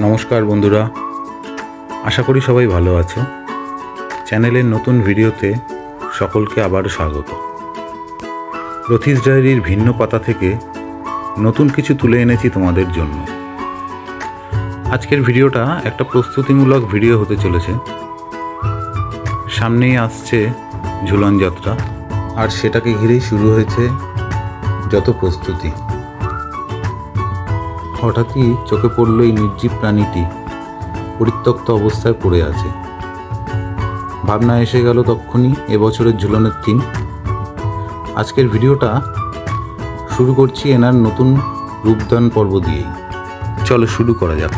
নমস্কার বন্ধুরা। আশা করি সবাই ভালো আছো। চ্যানেলের নতুন ভিডিওতে সকলকে আবার স্বাগত। রথিস ডায়েরির ভিন্ন পাতা থেকে নতুন কিছু তুলে এনেছি তোমাদের জন্য। আজকের ভিডিওটা একটা প্রস্তুতিমূলক ভিডিও হতে চলেছে। সামনেই আসছে ঝুলন যাত্রা, আর সেটাকে ঘিরেই শুরু হয়েছে যত প্রস্তুতি। হঠাৎই চোখে পড়ল এই নির্জীব প্রাণীটি। পরিত্যক্ত অবস্থায় পড়ে আছে। ভাবনা এসে গেল তক্ষুনি এবছরের ঝুলনের থিম আজকের ভিডিওটা শুরু করছি এনার নতুন রূপদান পর্ব দিয়েই। চলো শুরু করা যাক।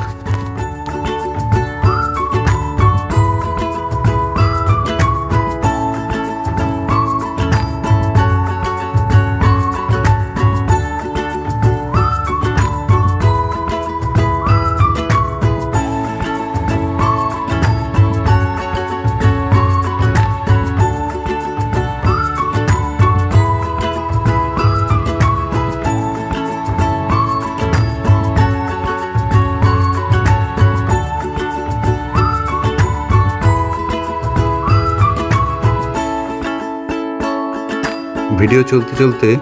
ভিডিও চলতে চলতে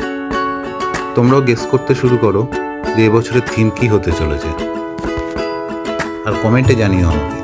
তোমরাও গেস করতে শুরু করো যে এবছরের থিম কী হতে চলেছে। আর কমেন্টে জানিও আমাকে।